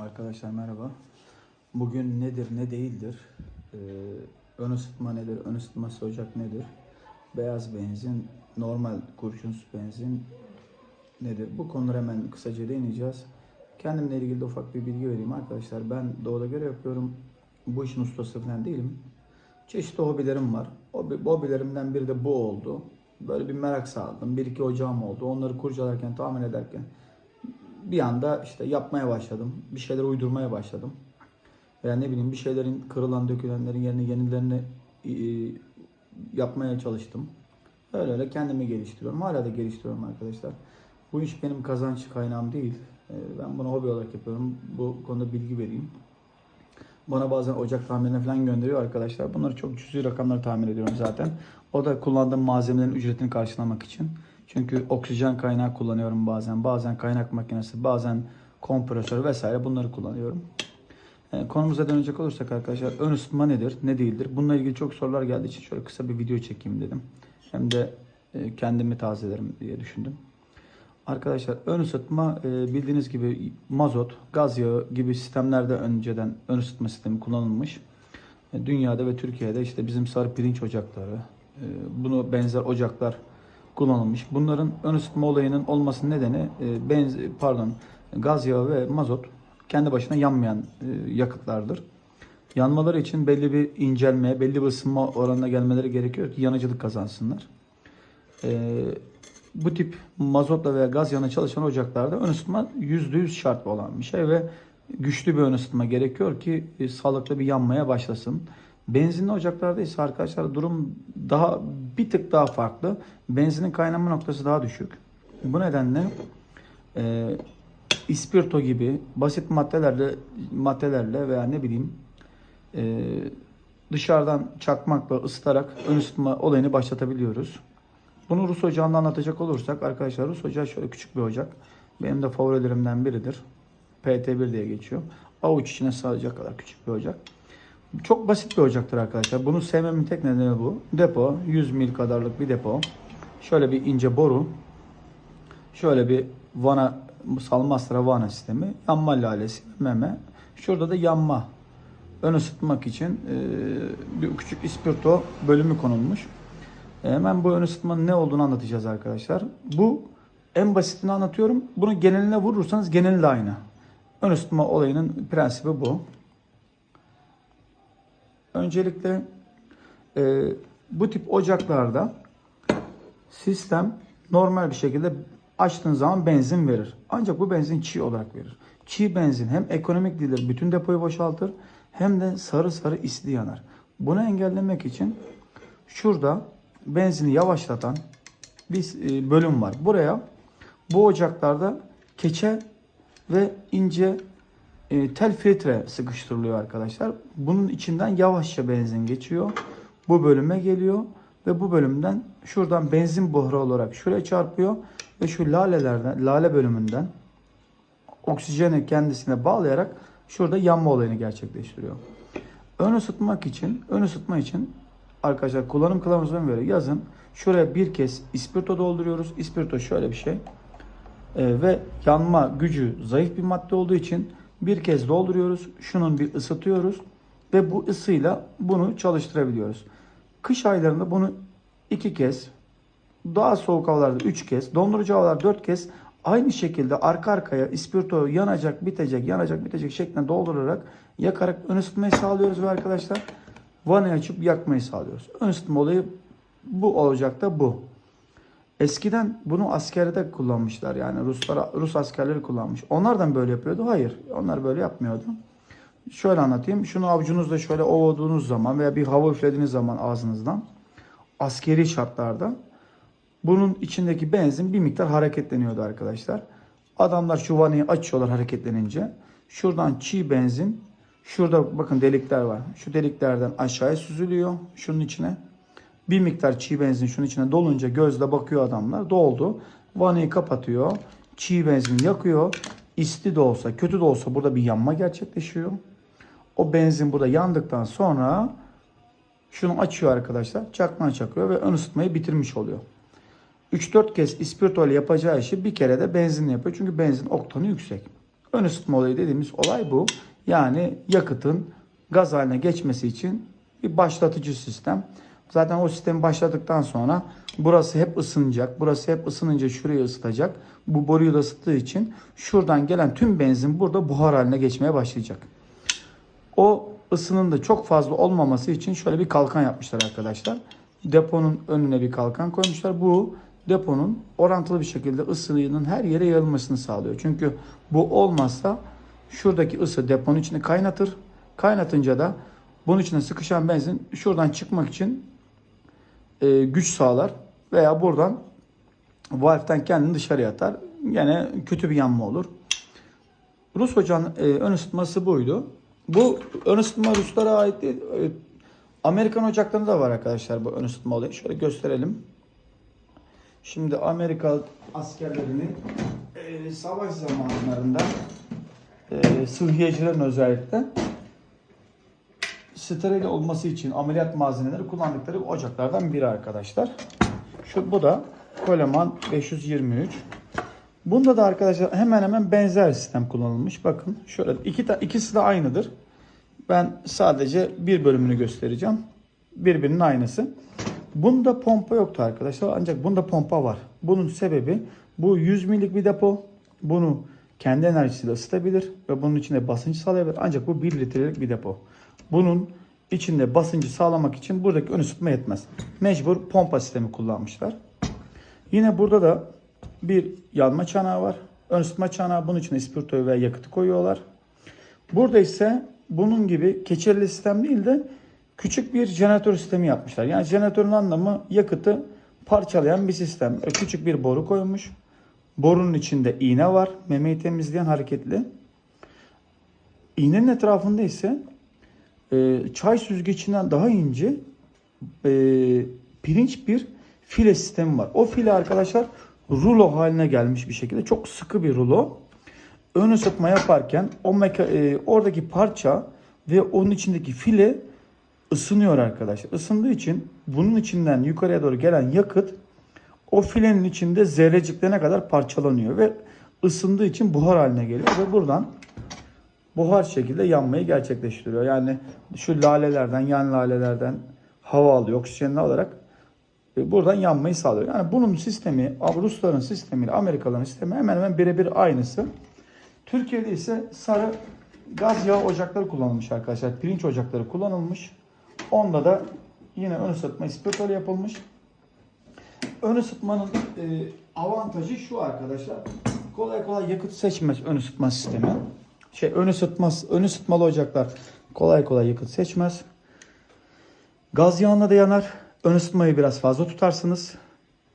Arkadaşlar merhaba. Bugün nedir ne değildir? Ee, ön ısıtma nedir? Ön ısıtması ocak nedir? Beyaz benzin, normal kurşunsuz benzin nedir? Bu konuları hemen kısaca değineceğiz. Kendimle ilgili de ufak bir bilgi vereyim arkadaşlar. Ben doğuda göre yapıyorum. Bu işin ustası falan değilim. Çeşitli hobilerim var. Hobi, hobilerimden biri de bu oldu. Böyle bir merak saldım. Bir iki ocağım oldu. Onları kurcalarken, tahmin ederken bir anda işte yapmaya başladım. Bir şeyler uydurmaya başladım. Veya ne bileyim bir şeylerin kırılan dökülenlerin yerine yenilerini e, yapmaya çalıştım. Öyle öyle kendimi geliştiriyorum. Hala da geliştiriyorum arkadaşlar. Bu iş benim kazanç kaynağım değil. E, Ben bunu hobi olarak yapıyorum. Bu konuda bilgi vereyim. Bana bazen ocak tamirine falan gönderiyor arkadaşlar. Bunları çok cüzi rakamlar tahmin ediyorum zaten. O da kullandığım malzemelerin ücretini karşılamak için. Çünkü oksijen kaynağı kullanıyorum bazen. Bazen kaynak makinesi, bazen kompresör vesaire bunları kullanıyorum. E, konumuza dönecek olursak arkadaşlar ön ısıtma nedir, ne değildir? Bununla ilgili çok sorular geldiği için şöyle kısa bir video çekeyim dedim. Hem de e, kendimi tazelerim diye düşündüm. Arkadaşlar ön ısıtma e, bildiğiniz gibi mazot, gaz yağı gibi sistemlerde önceden ön ısıtma sistemi kullanılmış. E, Dünyada ve Türkiye'de işte bizim sarı pirinç ocakları, bunu benzer ocaklar kullanılmış. Bunların ön ısıtma olayının olmasının nedeni e, benz pardon gaz yağı ve mazot kendi başına yanmayan e, yakıtlardır. Yanmaları için belli bir incelme, belli bir ısınma oranına gelmeleri gerekiyor ki yanıcılık kazansınlar. E, bu tip mazotla veya gaz yanına çalışan ocaklarda ön ısıtma %100 şart olan bir şey ve güçlü bir ön ısıtma gerekiyor ki e, sağlıklı bir yanmaya başlasın. Benzinli ocaklarda ise arkadaşlar durum daha bir tık daha farklı. Benzinin kaynama noktası daha düşük. Bu nedenle e, ispirto gibi basit maddelerle maddelerle veya ne bileyim e, dışarıdan çakmakla ısıtarak ön ısıtma olayını başlatabiliyoruz. Bunu Rus ocağında anlatacak olursak arkadaşlar Rus ocağı şöyle küçük bir ocak. Benim de favorilerimden biridir. PT1 diye geçiyor. Avuç içine sığacak kadar küçük bir ocak. Çok basit bir ocaktır arkadaşlar. Bunu sevmemin tek nedeni bu. Depo 100 mil kadarlık bir depo. Şöyle bir ince boru. Şöyle bir vana salmastra vana sistemi. Yanma lalesi meme. Şurada da yanma. Ön ısıtmak için e, bir küçük ispirto bölümü konulmuş. E, Hemen bu ön ısıtmanın ne olduğunu anlatacağız arkadaşlar. Bu en basitini anlatıyorum. Bunu geneline vurursanız geneli de aynı. Ön ısıtma olayının prensibi bu. Öncelikle e, bu tip ocaklarda sistem normal bir şekilde açtığın zaman benzin verir. Ancak bu benzin çiğ olarak verir. Çiğ benzin hem ekonomik değildir, bütün depoyu boşaltır hem de sarı sarı isli yanar. Bunu engellemek için şurada benzini yavaşlatan bir e, bölüm var. Buraya bu ocaklarda keçe ve ince e, tel filtre sıkıştırılıyor arkadaşlar. Bunun içinden yavaşça benzin geçiyor. Bu bölüme geliyor ve bu bölümden şuradan benzin buharı olarak şuraya çarpıyor ve şu lalelerden, lale bölümünden oksijeni kendisine bağlayarak şurada yanma olayını gerçekleştiriyor. Ön ısıtmak için, ön ısıtma için arkadaşlar kullanım kılavuzuna göre yazın. Şuraya bir kez ispirto dolduruyoruz. İspirto şöyle bir şey. Ee, ve yanma gücü zayıf bir madde olduğu için bir kez dolduruyoruz. Şunun bir ısıtıyoruz ve bu ısıyla bunu çalıştırabiliyoruz. Kış aylarında bunu iki kez, daha soğuk havalarda üç kez, dondurucu havalarda dört kez aynı şekilde arka arkaya ispirto yanacak, bitecek, yanacak, bitecek şeklinde doldurarak yakarak ön ısıtmayı sağlıyoruz ve arkadaşlar vanayı açıp yakmayı sağlıyoruz. Ön ısıtma olayı bu olacak da bu. Eskiden bunu askerde kullanmışlar yani Ruslar Rus askerleri kullanmış. Onlar da mı böyle yapıyordu? Hayır. Onlar böyle yapmıyordu. Şöyle anlatayım. Şunu avucunuzda şöyle ovduğunuz zaman veya bir hava üflediğiniz zaman ağzınızdan askeri şartlarda bunun içindeki benzin bir miktar hareketleniyordu arkadaşlar. Adamlar şu vanayı açıyorlar hareketlenince. Şuradan çiğ benzin şurada bakın delikler var. Şu deliklerden aşağıya süzülüyor şunun içine. Bir miktar çiğ benzin şunun içine dolunca gözle bakıyor adamlar. Doldu. Vanayı kapatıyor. Çiğ benzin yakıyor. İsti de olsa kötü de olsa burada bir yanma gerçekleşiyor. O benzin burada yandıktan sonra şunu açıyor arkadaşlar. Çakmağı çakıyor ve ön ısıtmayı bitirmiş oluyor. 3-4 kez ispirto ile yapacağı işi bir kere de benzinle yapıyor. Çünkü benzin oktanı yüksek. Ön ısıtma olayı dediğimiz olay bu. Yani yakıtın gaz haline geçmesi için bir başlatıcı sistem. Zaten o sistemi başladıktan sonra burası hep ısınacak. Burası hep ısınınca şurayı ısıtacak. Bu boruyu da ısıttığı için şuradan gelen tüm benzin burada buhar haline geçmeye başlayacak. O ısının da çok fazla olmaması için şöyle bir kalkan yapmışlar arkadaşlar. Deponun önüne bir kalkan koymuşlar. Bu deponun orantılı bir şekilde ısının her yere yayılmasını sağlıyor. Çünkü bu olmazsa şuradaki ısı deponun içini kaynatır. Kaynatınca da bunun içine sıkışan benzin şuradan çıkmak için e, güç sağlar veya buradan valve'den kendini dışarıya atar. Yine kötü bir yanma olur. Rus ocağın e, ön ısıtması buydu. Bu ön ısıtma Ruslara ait değil. E, Amerikan ocaklarında da var arkadaşlar bu ön ısıtma olayı. Şöyle gösterelim. Şimdi Amerika askerlerini e, savaş zamanlarında e, sıhhiyecilerin özellikle steril olması için ameliyat malzemeleri kullandıkları ocaklardan biri arkadaşlar. Şu bu da Coleman 523. Bunda da arkadaşlar hemen hemen benzer sistem kullanılmış. Bakın şöyle iki ikisi de aynıdır. Ben sadece bir bölümünü göstereceğim. Birbirinin aynısı. Bunda pompa yoktu arkadaşlar ancak bunda pompa var. Bunun sebebi bu 100 milik bir depo. Bunu kendi enerjisiyle ısıtabilir ve bunun içinde basınç sağlayabilir. Ancak bu 1 litrelik bir depo. Bunun içinde basıncı sağlamak için buradaki ön ısıtma yetmez. Mecbur pompa sistemi kullanmışlar. Yine burada da bir yanma çanağı var. Ön ısıtma çanağı bunun içine ispirtoyu ve yakıtı koyuyorlar. Burada ise bunun gibi keçeli sistem değil de küçük bir jeneratör sistemi yapmışlar. Yani jeneratörün anlamı yakıtı parçalayan bir sistem. Küçük bir boru koymuş. Borunun içinde iğne var. Memeyi temizleyen hareketli. İğnenin etrafında ise e, çay süzgecinden daha ince e, pirinç bir file sistemi var. O file arkadaşlar rulo haline gelmiş bir şekilde. Çok sıkı bir rulo. Ön ısıtma yaparken o e, oradaki parça ve onun içindeki file ısınıyor arkadaşlar. Isındığı için bunun içinden yukarıya doğru gelen yakıt o filenin içinde zerreciklerine kadar parçalanıyor ve ısındığı için buhar haline geliyor ve buradan buhar şekilde yanmayı gerçekleştiriyor. Yani şu lalelerden, yan lalelerden hava alıyor, oksijenini alarak e, buradan yanmayı sağlıyor. Yani bunun sistemi, Rusların sistemiyle Amerikalıların sistemi hemen hemen birebir aynısı. Türkiye'de ise sarı gaz yağı ocakları kullanılmış arkadaşlar. Pirinç ocakları kullanılmış. Onda da yine ön ısıtma ispirtol yapılmış. Ön ısıtmanın e, avantajı şu arkadaşlar. Kolay kolay yakıt seçmez ön ısıtma sistemi. Şey ön ısıtmaz, ön ısıtmalı ocaklar kolay kolay yakıt seçmez. Gaz yağına da yanar. Ön ısıtmayı biraz fazla tutarsınız.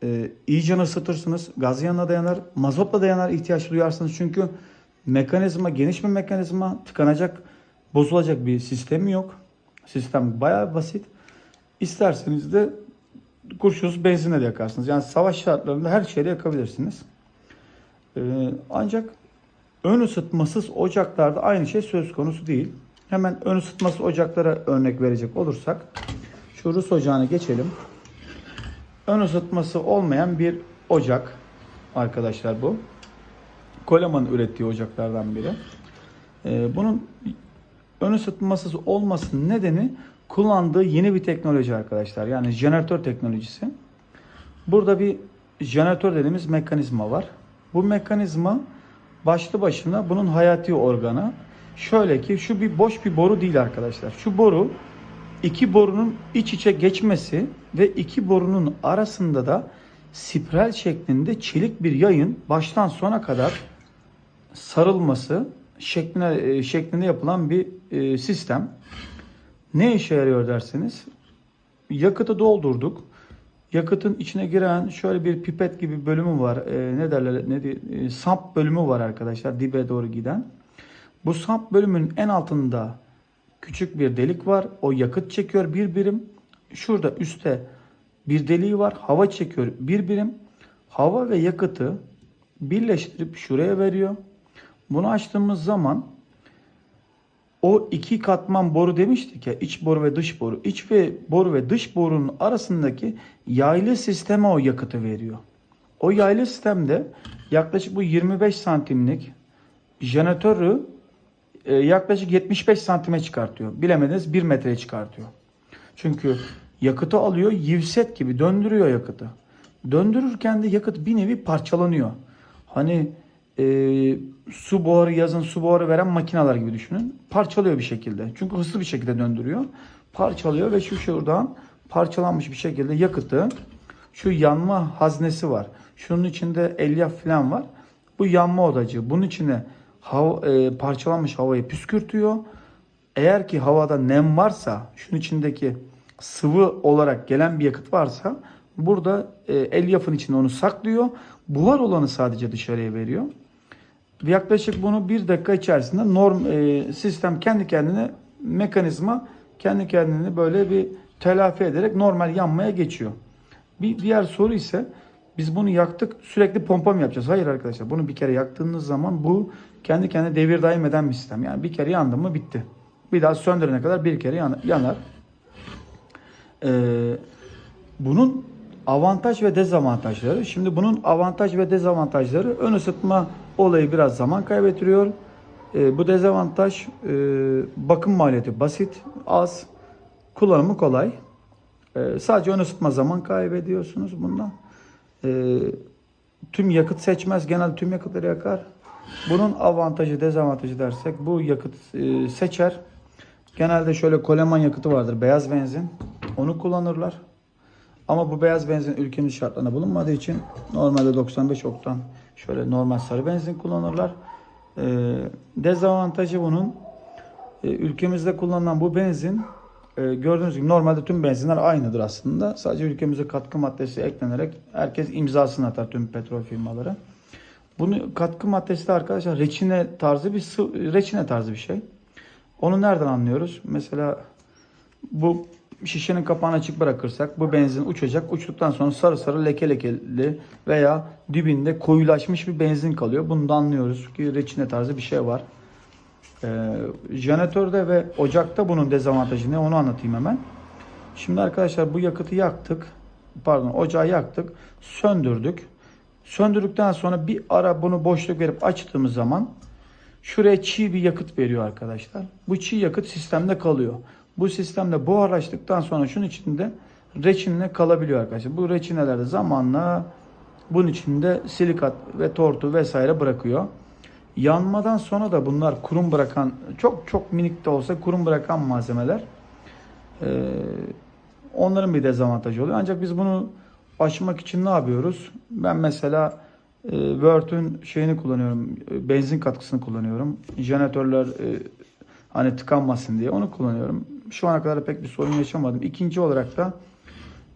Ee, iyice ısıtırsınız. Gaz yağına da yanar. Mazotla da yanar ihtiyaç duyarsınız. Çünkü mekanizma geniş bir mekanizma. Tıkanacak, bozulacak bir sistemi yok. Sistem bayağı basit. İsterseniz de kurşunsuz benzinle de yakarsınız. Yani savaş şartlarında her şeyle yakabilirsiniz. Ee, ancak ön ısıtmasız ocaklarda aynı şey söz konusu değil. Hemen ön ısıtması ocaklara örnek verecek olursak şu Rus ocağına geçelim. Ön ısıtması olmayan bir ocak arkadaşlar bu. Coleman'ın ürettiği ocaklardan biri. Ee, bunun ön ısıtmasız olmasının nedeni kullandığı yeni bir teknoloji arkadaşlar. Yani jeneratör teknolojisi. Burada bir jeneratör dediğimiz mekanizma var. Bu mekanizma başlı başına bunun hayati organı. Şöyle ki şu bir boş bir boru değil arkadaşlar. Şu boru iki borunun iç içe geçmesi ve iki borunun arasında da spiral şeklinde çelik bir yayın baştan sona kadar sarılması şekline, e, şeklinde yapılan bir e, sistem. Ne işe yarıyor derseniz yakıtı doldurduk. Yakıtın içine giren şöyle bir pipet gibi bölümü var. E, ne derler? Ne diye, e, samp bölümü var arkadaşlar dibe doğru giden. Bu samp bölümün en altında küçük bir delik var. O yakıt çekiyor bir birim. Şurada üstte bir deliği var. Hava çekiyor bir birim. Hava ve yakıtı birleştirip şuraya veriyor. Bunu açtığımız zaman o iki katman boru demiştik ya iç boru ve dış boru. İç ve boru ve dış borunun arasındaki yaylı sisteme o yakıtı veriyor. O yaylı sistemde yaklaşık bu 25 santimlik jeneratörü e, yaklaşık 75 santime çıkartıyor. Bilemediniz 1 metreye çıkartıyor. Çünkü yakıtı alıyor, yivset gibi döndürüyor yakıtı. Döndürürken de yakıt bir nevi parçalanıyor. Hani e, su buharı yazın su buharı veren makineler gibi düşünün. Parçalıyor bir şekilde. Çünkü hızlı bir şekilde döndürüyor. Parçalıyor ve şu şuradan parçalanmış bir şekilde yakıtı şu yanma haznesi var. Şunun içinde elyaf falan var. Bu yanma odacı. Bunun içine hava, e, parçalanmış havayı püskürtüyor. Eğer ki havada nem varsa, şunun içindeki sıvı olarak gelen bir yakıt varsa burada e, elyafın içinde onu saklıyor. Buhar olanı sadece dışarıya veriyor. Yaklaşık bunu bir dakika içerisinde norm e, sistem kendi kendine mekanizma kendi kendini böyle bir telafi ederek normal yanmaya geçiyor. Bir diğer soru ise biz bunu yaktık sürekli pompa mı yapacağız? Hayır arkadaşlar bunu bir kere yaktığınız zaman bu kendi kendine devir daim eden bir sistem. Yani bir kere yandı mı bitti. Bir daha söndürene kadar bir kere yan- yanar. Ee, bunun avantaj ve dezavantajları. Şimdi bunun avantaj ve dezavantajları ön ısıtma olayı biraz zaman kaybettiriyor. Ee, bu dezavantaj e, bakım maliyeti basit, az, kullanımı kolay. Ee, sadece ön ısıtma zaman kaybediyorsunuz bundan. Ee, tüm yakıt seçmez, genel tüm yakıtları yakar. Bunun avantajı, dezavantajı dersek bu yakıt e, seçer. Genelde şöyle koleman yakıtı vardır, beyaz benzin. Onu kullanırlar. Ama bu beyaz benzin ülkemiz şartlarında bulunmadığı için normalde 95 oktan şöyle normal sarı benzin kullanırlar. Ee, dezavantajı bunun e, ülkemizde kullanılan bu benzin e, gördüğünüz gibi normalde tüm benzinler aynıdır aslında. Sadece ülkemize katkı maddesi eklenerek herkes imzasını atar tüm petrol firmaları. Bunu katkı maddesi de arkadaşlar reçine tarzı bir sıvı, reçine tarzı bir şey. Onu nereden anlıyoruz? Mesela bu şişenin kapağını açık bırakırsak bu benzin uçacak. Uçtuktan sonra sarı sarı leke lekeli veya dibinde koyulaşmış bir benzin kalıyor. Bunu da anlıyoruz ki reçine tarzı bir şey var. Ee, jeneratörde ve ocakta bunun dezavantajı ne onu anlatayım hemen. Şimdi arkadaşlar bu yakıtı yaktık. Pardon ocağı yaktık. Söndürdük. Söndürdükten sonra bir ara bunu boşluk verip açtığımız zaman şuraya çiğ bir yakıt veriyor arkadaşlar. Bu çiğ yakıt sistemde kalıyor. Bu sistemde buharlaştıktan sonra şunun içinde reçinle kalabiliyor arkadaşlar. Bu reçineler zamanla bunun içinde silikat ve tortu vesaire bırakıyor. Yanmadan sonra da bunlar kurum bırakan, çok çok minik de olsa kurum bırakan malzemeler. Onların bir dezavantajı oluyor. Ancak biz bunu aşmak için ne yapıyoruz? Ben mesela e, Word'ün şeyini kullanıyorum, benzin katkısını kullanıyorum. Jeneratörler hani tıkanmasın diye onu kullanıyorum. Şu ana kadar pek bir sorun yaşamadım. İkinci olarak da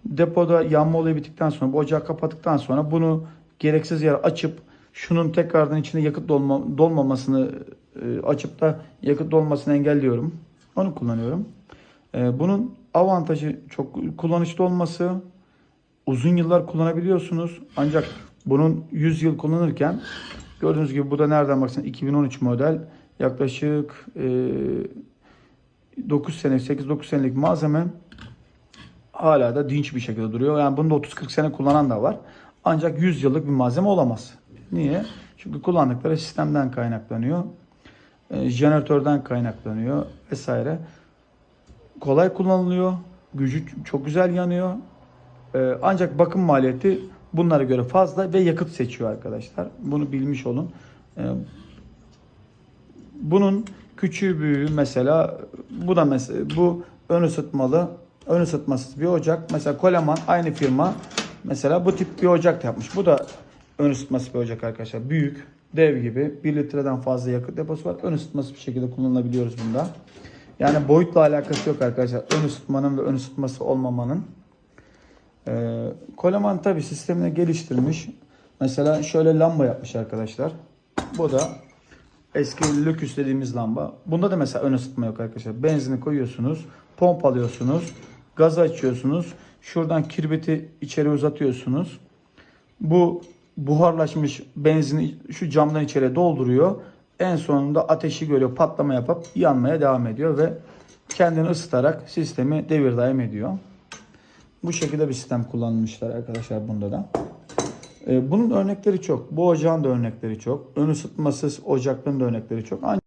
depoda yanma olayı bittikten sonra, bu ocağı kapattıktan sonra bunu gereksiz yere açıp şunun tekrardan içine yakıt dolma, dolmamasını e, açıp da yakıt dolmasını engelliyorum. Onu kullanıyorum. E, bunun avantajı çok kullanışlı olması. Uzun yıllar kullanabiliyorsunuz. Ancak bunun 100 yıl kullanırken gördüğünüz gibi bu da nereden baksan 2013 model yaklaşık e, 9 sene 8-9 senelik malzeme hala da dinç bir şekilde duruyor. Yani bunu da 30-40 sene kullanan da var. Ancak 100 yıllık bir malzeme olamaz. Niye? Çünkü kullandıkları sistemden kaynaklanıyor. E, jeneratörden kaynaklanıyor vesaire. Kolay kullanılıyor. Gücü çok güzel yanıyor. E, ancak bakım maliyeti bunlara göre fazla ve yakıt seçiyor arkadaşlar. Bunu bilmiş olun. E, bunun küçüğü büyüğü mesela bu da mesela bu ön ısıtmalı ön ısıtmasız bir ocak. Mesela Coleman aynı firma mesela bu tip bir ocak yapmış. Bu da ön ısıtması bir ocak arkadaşlar. Büyük, dev gibi 1 litreden fazla yakıt deposu var. Ön ısıtması bir şekilde kullanılabiliyoruz bunda. Yani boyutla alakası yok arkadaşlar. Ön ısıtmanın ve ön ısıtması olmamanın. Ee, Coleman tabi sistemini geliştirmiş. Mesela şöyle lamba yapmış arkadaşlar. Bu da eski Locus dediğimiz lamba. Bunda da mesela ön ısıtma yok arkadaşlar. Benzini koyuyorsunuz, pompalıyorsunuz, gazı açıyorsunuz. Şuradan kirbiti içeri uzatıyorsunuz. Bu buharlaşmış benzini şu camdan içeri dolduruyor. En sonunda ateşi görüyor, patlama yapıp yanmaya devam ediyor ve kendini ısıtarak sistemi devir daim ediyor. Bu şekilde bir sistem kullanmışlar arkadaşlar bunda da. E, bunun örnekleri çok. Bu ocağın da örnekleri çok. Ön ısıtmasız ocakların da örnekleri çok. Ancak